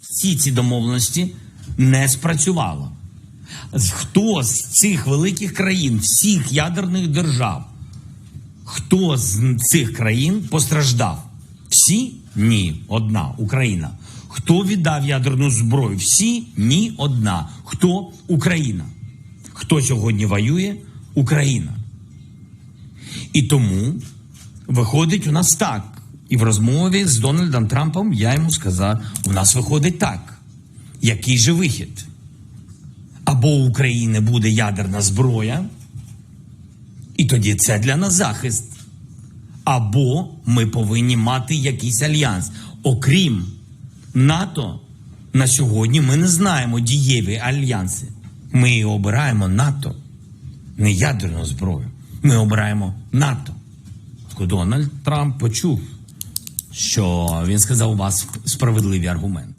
всі ці домовленості не спрацювало. Хто з цих великих країн, всіх ядерних держав, хто з цих країн постраждав? Всі? Ні, одна Україна. Хто віддав ядерну зброю? Всі? Ні, одна. Хто? Україна. Хто сьогодні воює? Україна. І тому виходить у нас так. І в розмові з Дональдом Трампом я йому сказав: у нас виходить так. Який же вихід? Або у України буде ядерна зброя, і тоді це для нас захист. Або ми повинні мати якийсь альянс. Окрім НАТО, на сьогодні ми не знаємо дієві альянси. Ми обираємо НАТО, не ядерну зброю. Ми обираємо НАТО. Дональд Трамп почув, що він сказав у вас справедливі аргументи.